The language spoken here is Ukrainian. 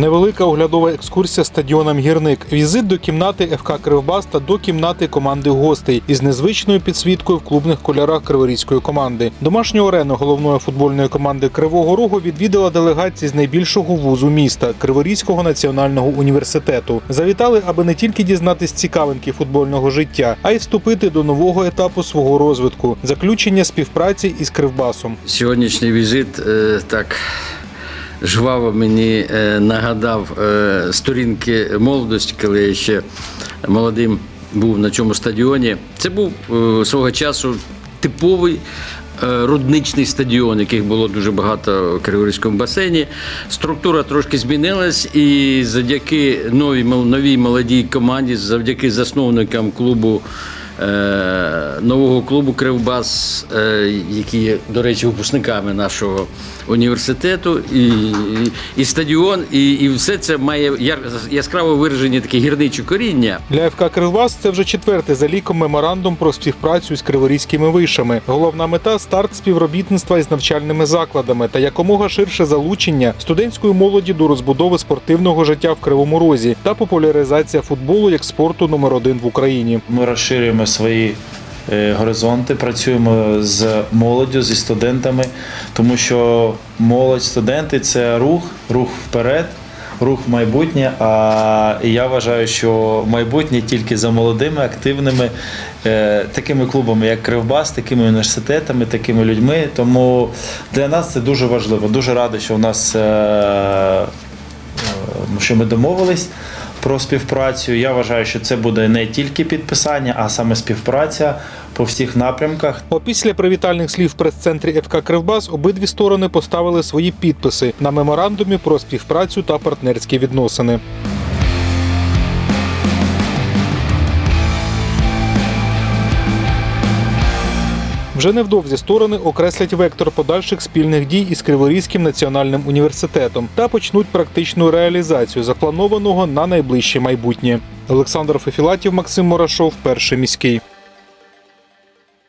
Невелика оглядова екскурсія стадіоном Гірник. Візит до кімнати ФК Кривбас та до кімнати команди гостей із незвичною підсвіткою в клубних кольорах криворізької команди. Домашню арену головної футбольної команди Кривого Рогу відвідала делегація з найбільшого вузу міста Криворізького національного університету. Завітали, аби не тільки дізнатись цікавинки футбольного життя, а й вступити до нового етапу свого розвитку заключення співпраці із Кривбасом. Сьогоднішній візит е, так жваво мені е, нагадав е, сторінки молодості, коли я ще молодим був на цьому стадіоні. Це був е, свого часу типовий. Рудничний стадіон, яких було дуже багато в Криворізькому басейні. Структура трошки змінилась, і завдяки новій, новій молодій команді, завдяки засновникам клубу нового клубу Кривбас, е, які є, до речі, випускниками нашого університету, і, і, і стадіон, і, і все це має яр- яскраво виражені такі гірничі коріння. Для ФК Кривбас це вже четвертий за ліком меморандум про співпрацю з криворізькими вишами. Головна мета старт співробітництва із навчальними закладами та якомога ширше залучення студентської молоді до розбудови спортивного життя в Кривому Розі та популяризація футболу як спорту номер один в Україні. Ми розширюємо свої е, горизонти, працюємо з молоддю, зі студентами, тому що молодь, студенти це рух, рух вперед. Рух в майбутнє, а я вважаю, що майбутнє тільки за молодими, активними е, такими клубами, як Кривбас, такими університетами, такими людьми. Тому для нас це дуже важливо. Дуже радий, що у нас е, що ми домовились про співпрацю. Я вважаю, що це буде не тільки підписання, а саме співпраця по всіх напрямках. Опісля привітальних слів прес-центрі ФК Кривбас обидві сторони поставили свої підписи на меморандумі про співпрацю та партнерські відносини. Вже невдовзі сторони окреслять вектор подальших спільних дій із Криворізьким національним університетом та почнуть практичну реалізацію запланованого на найближче майбутнє. Олександр Фефілатів, Максим Мурашов, перший міський.